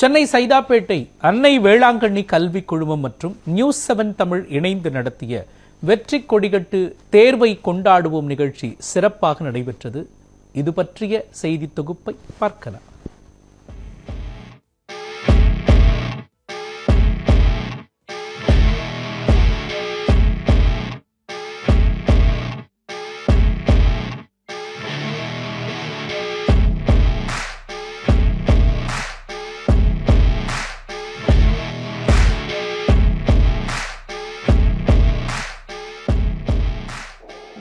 சென்னை சைதாப்பேட்டை அன்னை வேளாங்கண்ணி கல்விக் குழுமம் மற்றும் நியூஸ் செவன் தமிழ் இணைந்து நடத்திய வெற்றி கொடிகட்டு தேர்வை கொண்டாடுவோம் நிகழ்ச்சி சிறப்பாக நடைபெற்றது. இது பற்றிய செய்தி தொகுப்பை பார்க்கலாம்.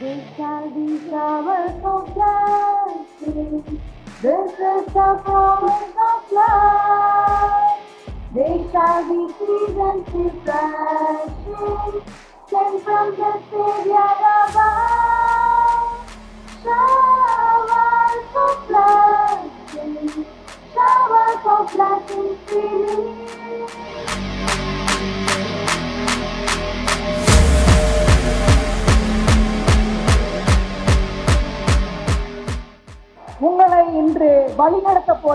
They shall be showers of blessing. This is the promise of life. They shall be seasons refreshing, sent from the Savior above.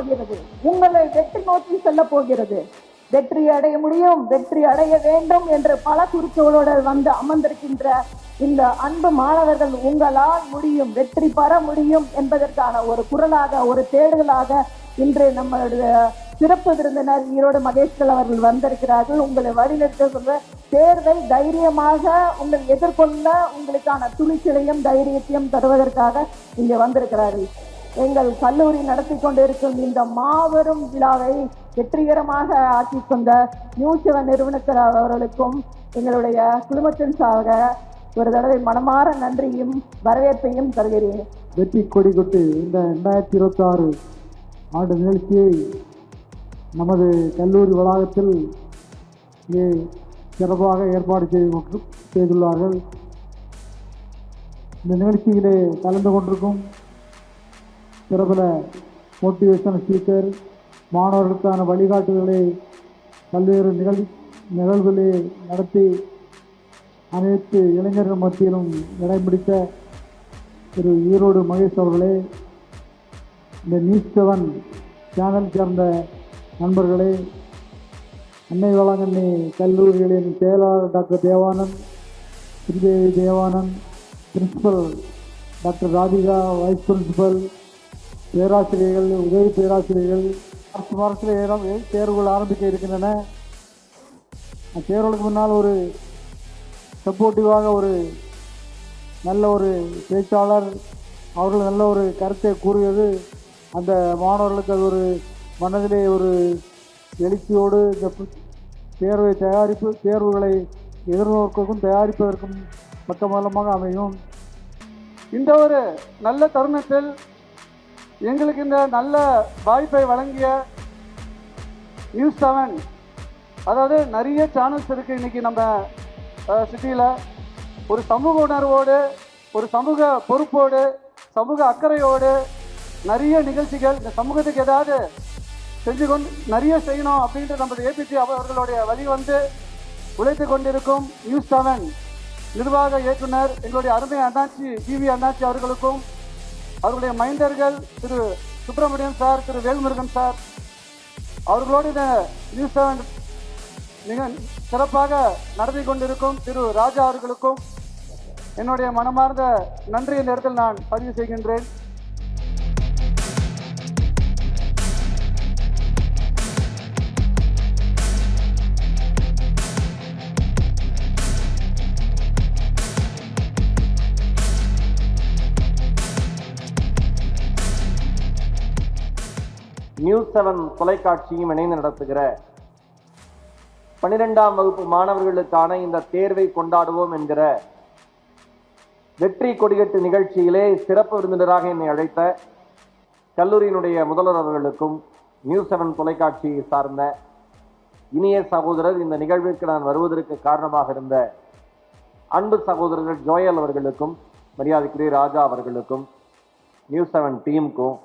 போகிறது. உங்களை வெற்றி நோக்கி செல்ல போகிறது. வெற்றி அடைய முடியும் வெற்றி அடைய வேண்டும் என்று பல குறிக்கோளோடு வந்து அமர்ந்திருக்கின்ற இந்த அன்பு மாணவர்கள் உங்களால் முடியும் வெற்றி பெற முடியும் என்பதற்கான ஒரு குரலாக ஒரு தேடுதலாக இன்று நம்மளுடைய சிறப்பு விருந்தினர் ஈரோடு மகேஷ்கள் அவர்கள் வந்திருக்கிறார்கள். உங்களை வழிநடத்த சொல்ற தேர்வை தைரியமாக உங்கள் எதிர்கொள்ள உங்களுக்கான துணிச்சலையும் தைரியத்தையும் தருவதற்காக இங்கே வந்திருக்கிறார்கள். எங்கள் கல்லூரி நடத்தி கொண்டிருக்கும் இந்த மாபெரும் விழாவை வெற்றிகரமாக ஆக்கி கொண்ட நியூசிவன் நிறுவனத்தில் அவர்களுக்கும் எங்களுடைய குழுமத்தின் சாக ஒரு தடவை மனமாற நன்றியும் வரவேற்பையும் தருகிறேன். வெற்றி கொடி கொட்டு இந்த ரெண்டாயிரத்தி இருபத்தி ஆறு ஆண்டு நிகழ்ச்சியை நமது கல்லூரி வளாகத்தில் இங்கே சிறப்பாக ஏற்பாடு செய்து செய்துள்ளார்கள். இந்த நிகழ்ச்சியிலே கலந்து கொண்டிருக்கும் பிரபல மோட்டிவேஷன் ஸ்பீக்கர் மாணவர்களுக்கான வழிகாட்டுதலை பல்வேறு நிகழ் நிகழ்வுகளை நடத்தி அனைத்து இளைஞர்கள் மத்தியிலும் இடம் திரு ஈரோடு மகேஷ் அவர்களே இந்த நியூஸ் செவன் சேனல் சேர்ந்த நண்பர்களே அன்னை வேளாங்கண்ணி கல்லூரிகளின் செயலாளர் doctor Devanand Sridevi Devanand principal doctor Radhika vice principal பேராசிரியர்கள் உதவி பேராசிரியர்கள் அரசு மாதத்தில் ஏறம் தேர்வுகள் ஆரம்பிக்க இருக்கின்றன. அந்த தேர்வுகளுக்கு முன்னால் ஒரு சப்போர்ட்டிவாக ஒரு நல்ல ஒரு பேச்சாளர் அவர்கள் நல்ல ஒரு கருத்தை கூறியது அந்த மாணவர்களுக்கு அது ஒரு மனதிலே ஒரு எழுச்சியோடு இந்த தேர்வை தயாரிப்பு தேர்வுகளை எதிர்நோக்குவதற்கும் தயாரிப்பதற்கும் பக்கமூலமாக அமையும். இந்த ஒரு நல்ல தருணத்தில் எங்களுக்கு இந்த நல்ல வாய்ப்பை வழங்கிய நியூஸ் செவன் அதாவது நிறைய சேனல்ஸ் இருக்குது இன்றைக்கி நம்ம சிட்டியில். ஒரு சமூக உணர்வோடு ஒரு சமூக பொறுப்போடு சமூக அக்கறையோடு நிறைய நிகழ்ச்சிகள் இந்த சமூகத்துக்கு ஏதாவது செஞ்சு கொண்டு நிறைய செய்யணும் அப்படின்ற நம்முடைய ஏபிடி அவர்களுடைய வழி வந்து உழைத்து கொண்டிருக்கும் நியூஸ் செவன் நிர்வாக இயக்குனர் எங்களுடைய அருமை அண்ணாச்சி டிவி அண்ணாச்சி அவர்களுக்கும் அவர்களுடைய மைண்டர்கள் திரு சுப்பிரமணியன் சார் திரு வேல்முருகன் சார் அவர்களோடு இந்த நியூஸ் செவன் மிக சிறப்பாக நடத்தி கொண்டிருக்கும் திரு ராஜா அவர்களுக்கும் என்னுடைய மனமார்ந்த நன்றி இந்த இடத்தில் நான் பதிவு செய்கின்றேன். நியூஸ் செவன் தொலைக்காட்சியும் இணைந்து நடத்துகிற பன்னிரெண்டாம் வகுப்பு மாணவர்களுக்கான இந்த தேர்வை கொண்டாடுவோம் என்கிற வெற்றி கொடிகட்டு நிகழ்ச்சியிலே சிறப்பு விருந்தினராக என்னை அழைத்த கல்லூரியினுடைய முதல்வர் அவர்களுக்கும் நியூஸ் செவன் தொலைக்காட்சியை சார்ந்த இனிய சகோதரர் இந்த நிகழ்விற்கு நான் வருவதற்கு காரணமாக இருந்த அன்பு சகோதரர்கள் ஜோயல் அவர்களுக்கும் மரியாதைக்குரிய ராஜா அவர்களுக்கும் நியூஸ் செவன் டீமுக்கும்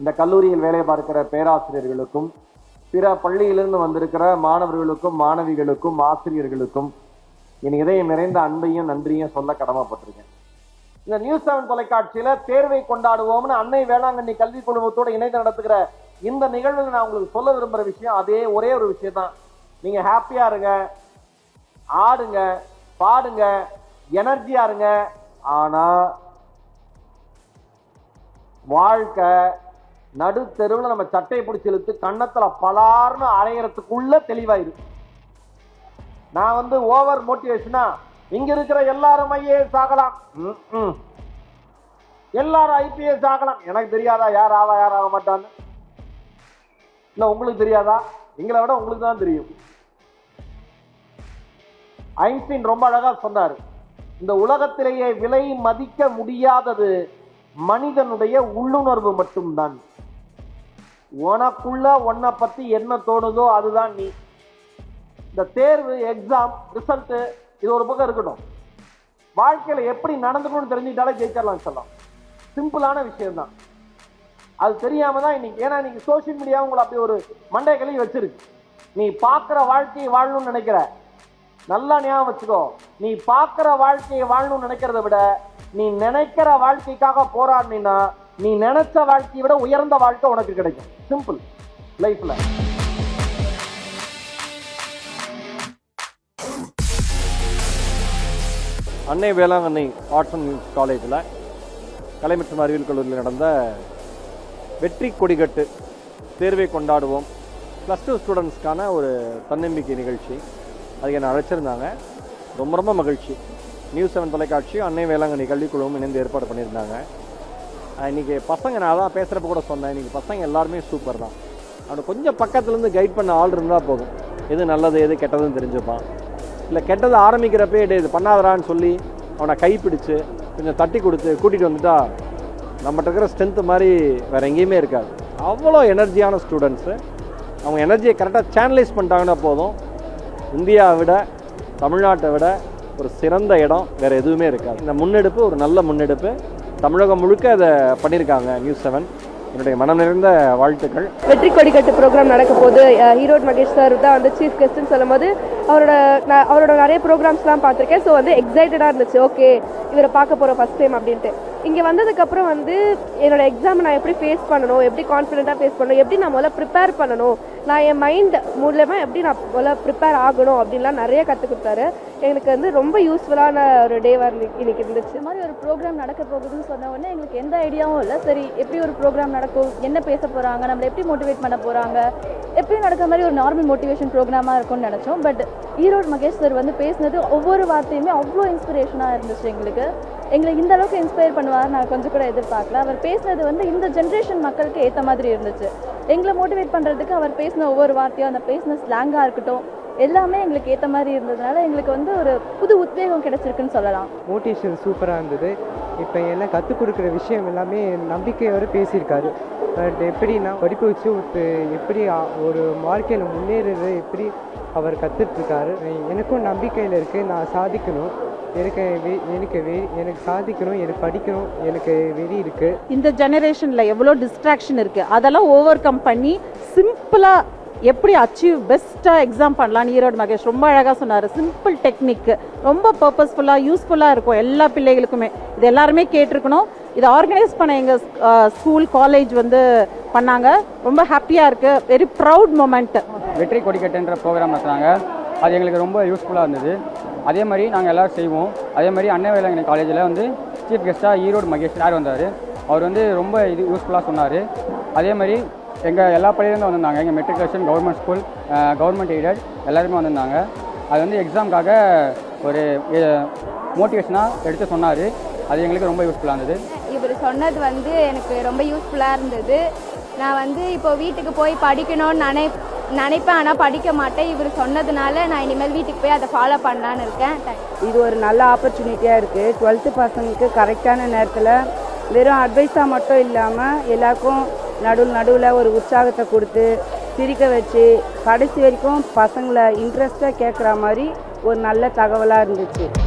இந்த கல்லூரியில் வேலை பார்க்கிற பேராசிரியர்களுக்கும் பிற பள்ளியிலிருந்து வந்திருக்கிற மாணவர்களுக்கும் மாணவிகளுக்கும் ஆசிரியர்களுக்கும் என் இதயம் நிறைந்த அன்பையும் நன்றியும் சொல்ல கடமைப்பட்டிருக்கேன். இந்த நியூஸ் செவன் தொலைக்காட்சியில தேர்வை கொண்டாடுவோம்னு அன்னை வேளாங்கண்ணி கல்வி குழுமத்தோடு இணைந்து நடத்துகிற இந்த நிகழ்வில் நான் உங்களுக்கு சொல்ல விரும்புகிற விஷயம் அதே ஒரே ஒரு விஷயம் தான் நீங்க ஹாப்பியா இருங்க ஆடுங்க பாடுங்க எனர்ஜியா இருங்க. ஆனா வாழ்க்கை நடு தெருவில் நம்ம சட்டையை பிடிச்சி இழுத்து கன்னத்துல பலார்னு அரையறதுக்குள்ள தெளிவாயிரு நான் வந்து ஓவர் மோட்டிவேஷனா இங்க இருக்கிற எல்லாரும் ஐஏஎஸ் ஆகலாம். எல்லாரும் ஐபிஎஸ் ஆகலாம். எனக்கு தெரியாதா? யார் ஆவா யார் ஆக மாட்டான்னு? இல்லை உங்களுக்கு தெரியாதா? எங்களை விட உங்களுக்கு தான் தெரியும். ஐன்ஸ்டீன் ரொம்ப அழகா சொன்னார். இந்த உலகத்திலேயே விலை மதிக்க முடியாதது மனிதனுடைய உள்ளுணர்வு மட்டும்தான். உனக்குள்ள உன்னை பத்தி என்ன தோணுதோ அதுதான் நீ. இந்த தேர்வு எக்ஸாம் ரிசல்ட் இது ஒரு பக்கம் இருக்கட்டும். வாழ்க்கையில எப்படி நடந்துக்கணும்னு தெரிஞ்சுக்கிட்டாலே ஜெயிச்சிடலாம் சொல்லலாம். சிம்பிளான விஷயம் தான் அது தெரியாம தான் இன்னைக்கு ஏன்னா இன்னைக்கு சோஷியல் மீடியா உங்களை அப்படி ஒரு மண்டை கழுவி வச்சிருக்கு. நீ பார்க்குற வாழ்க்கையை வாழணும்னு நினைக்கிற. நல்லா ஞாபகம் வச்சுக்கோ. நீ பார்க்குற வாழ்க்கையை வாழணும்னு நினைக்கிறத விட நீ நினைக்கிற வாழ்க்கைக்காக போராடினா நீ நினைச்ச வாழ்க்கையை விட உயர்ந்த வாழ்க்கை உனக்கு கிடைக்கும். சிம்பிள் லைஃப்ல அன்னை வேளாங்கண்ணி ஆர்ட்ஸ் அண்ட் காலேஜில் கலை மற்றும் அறிவியல் கல்லூரியில் நடந்த வெற்றி கொடிகட்டு தேர்வை கொண்டாடுவோம். ப்ளஸ் டூ ஸ்டூடெண்ட்ஸ்க்கான ஒரு தன்னம்பிக்கை நிகழ்ச்சி. அது என்னை அழைச்சிருந்தாங்க. ரொம்ப ரொம்ப மகிழ்ச்சி. நியூஸ் செவன் தொலைக்காட்சி அன்னை வேளாங்கண்ணி கல்விக்குழுவும் இணைந்து ஏற்பாடு பண்ணியிருந்தாங்க. இன்றைக்கி இன்னைக்கு பசங்க நான் அதான் பேசுகிறப்ப கூட சொன்னேன். இன்னைக்கு பசங்க எல்லாருமே சூப்பர் தான். அவனை கொஞ்சம் பக்கத்துலேருந்து கைட் பண்ண ஆள் இருந்தால் போதும். எது நல்லது எது கெட்டதுன்னு தெரிஞ்சுப்பான். இல்லை கெட்டது ஆரம்பிக்கிறப்பே டே இது பண்ணாதரான்னு சொல்லி அவனை கைப்பிடிச்சு கொஞ்சம் தட்டி கொடுத்து கூட்டிகிட்டு வந்துட்டா நம்மகிட்ட இருக்கிற ஸ்ட்ரென்த்து மாதிரி வேறு எங்கேயுமே இருக்காது. அவ்வளோ எனர்ஜியான ஸ்டூடெண்ட்ஸு அவங்க எனர்ஜியை கரெக்டாக சேனலைஸ் பண்ணிட்டாங்கன்னா போதும். இந்தியாவை விட தமிழ்நாட்டை விட ஒரு சிறந்த இடம் வேறு எதுவுமே இருக்காது. இந்த முன்னெடுப்பு ஒரு நல்ல முன்னெடுப்பு. தமிழகம் முழுக்க அதை பண்ணியிருக்காங்க நியூஸ் செவன் என்னுடைய மனம் நிறைந்த வாழ்த்துக்கள். வெற்றி கொடிக்கட்டு ப்ரோக்ராம் நடக்க போது அஹ், ஈரோடு மகேஷ் சார் தான் வந்து சீஃப் கெஸ்ட்னு சொல்லும்போது அவரோட நான் அவரோட நிறைய ப்ரோக்ராம்ஸ்லாம் பார்த்துருக்கேன். ஸோ வந்து எக்ஸைட்டடாக இருந்துச்சு. ஓகே இவரை பார்க்க போகிறோம் ஃபஸ்ட் டைம் அப்படின்ட்டு. இங்கே வந்ததுக்கப்புறம் வந்து என்னோட எக்ஸாம் நான் எப்படி ஃபேஸ் பண்ணணும்? எப்படி கான்ஃபிடென்ட்டாக ஃபேஸ் பண்ணணும்? எப்படி நான் முதல்ல ப்ரிப்பேர் பண்ணணும்? நான் என் மைண்ட் மூலமாக எப்படி நான் முதல்ல ப்ரிப்பேர் ஆகணும்? அப்படின்லாம் நிறைய கற்றுக் கொடுத்தாரு. எங்களுக்கு வந்து ரொம்ப யூஸ்ஃபுல்லான ஒரு டேவாக இன்னைக்கு இருந்துச்சு. இந்த மாதிரி ஒரு ப்ரோக்ராம் நடக்க போகுதுன்னு சொன்ன உடனே எங்களுக்கு எந்த ஐடியாவும் இல்லை. சரி எப்படி ஒரு ப்ரோக்ராம் நடக்கும்? என்ன பேச போகிறாங்க நம்மளை எப்படி மோட்டிவேட் பண்ண போகிறாங்க எப்பயும் நடக்கிற மாதிரி ஒரு நார்மல் மோட்டிவேஷன் ப்ரோக்ராமாக இருக்கும்னு நினச்சோம். பட் ஈரோடு மகேஷ் சார் வந்து பேசினது ஒவ்வொரு வார்த்தையுமே அவ்வளோ இன்ஸ்பிரேஷனாக இருந்துச்சு எங்களுக்கு. எங்களை இந்த அளவுக்கு இன்ஸ்பயர் பண்ணுவார் நான் கொஞ்சம் கூட எதிர்பார்க்கல. அவர் பேசினது வந்து இந்த ஜென்ரேஷன் மக்களுக்கு ஏற்ற மாதிரி இருந்துச்சு. எங்களை மோட்டிவேட் பண்ணுறதுக்கு அவர் பேசின ஒவ்வொரு வார்த்தையும் அந்த பேசின ஸ்லாங்காக இருக்கட்டும் எல்லாமே எங்களுக்கு ஏற்ற மாதிரி இருந்ததுனால எங்களுக்கு வந்து ஒரு புது உத்வேகம் கிடைச்சிருக்குன்னு சொல்லலாம். மோட்டிவேஷன் சூப்பராக இருந்தது. இப்போ எல்லாம் கற்றுக் கொடுக்குற விஷயம் எல்லாமே நம்பிக்கையோடு பேசியிருக்காரு. பட் எப்படின்னா படிப்பு வச்சு ஒரு எப்படி ஒரு வாழ்க்கையில் முன்னேறுறது எப்படி அவர் கற்றுட்ருக்காரு எனக்கும் நம்பிக்கையில் இருக்குது நான் சாதிக்கணும். எனக்கு எனக்கு எனக்கு சாதிக்கணும். எனக்கு படிக்கணும். எனக்கு வெறி இருக்குது இந்த ஜெனரேஷனில் எவ்வளோ டிஸ்ட்ராக்ஷன் இருக்குது அதெல்லாம் ஓவர் கம் பண்ணி சிம்பிளாக எப்படி அச்சீவ் பெஸ்ட்டாக எக்ஸாம் பண்ணலான்னு ஈரோடு மகேஷ் ரொம்ப அழகாக சொன்னார். சிம்பிள் டெக்னிக்கு ரொம்ப பர்பஸ்ஃபுல்லாக யூஸ்ஃபுல்லாக இருக்கும் எல்லா பிள்ளைகளுக்குமே. இது எல்லாருமே கேட்டிருக்கணும். இதை ஆர்கனைஸ் பண்ண எங்கள் ஸ்கூல் காலேஜ் வந்து பண்ணாங்க. ரொம்ப ஹாப்பியாக இருக்குது வெரி ப்ரவுட் மூமெண்ட் வெற்றி கொடிக்கட்டுன்ற ப்ரோக்ராம் நடத்துனாங்க. அது எங்களுக்கு ரொம்ப யூஸ்ஃபுல்லாக இருந்தது. அதே மாதிரி நாங்கள் எல்லோரும் செய்வோம். அதே மாதிரி அன்னை வேளாங்கண்ணி காலேஜில் வந்து சீஃப் கெஸ்ட்டாக ஈரோடு மகேஷ் சார் வந்தார்? அவர் வந்து ரொம்ப இது யூஸ்ஃபுல்லாக சொன்னார். அதே மாதிரி எங்கள் எல்லா பள்ளியிலேருந்து வந்திருந்தாங்க. எங்கள் matriculation government school government aided எல்லாருமே வந்திருந்தாங்க. அது வந்து எக்ஸாமுக்காக ஒரு மோட்டிவேஷனாக எடுத்து சொன்னார். அது எங்களுக்கு ரொம்ப யூஸ்ஃபுல்லாக இருந்தது. இவர் சொன்னது வந்து எனக்கு ரொம்ப யூஸ்ஃபுல்லாக இருந்தது. நான் வந்து இப்போ வீட்டுக்கு போய் படிக்கணும்னு நினை நினைப்பேன். ஆனால் படிக்க மாட்டேன். இவர் சொன்னதுனால நான் இனிமேல் வீட்டுக்கு போய் அதை ஃபாலோ பண்ணலான்னு இருக்கேன். இது ஒரு நல்ல ஆப்பர்ச்சுனிட்டியாக இருக்குது டுவெல்த்து பசங்களுக்கு கரெக்டான நேரத்தில் வெறும் அட்வைஸாக மட்டும் இல்லாமல் எல்லாருக்கும் நடுவில் நடுவில் ஒரு உற்சாகத்தை கொடுத்து சிரிக்க வச்சு கடைசி வரைக்கும் பசங்களை இன்ட்ரெஸ்டாக கேட்குற மாதிரி ஒரு நல்ல தகவலாக இருந்துச்சு.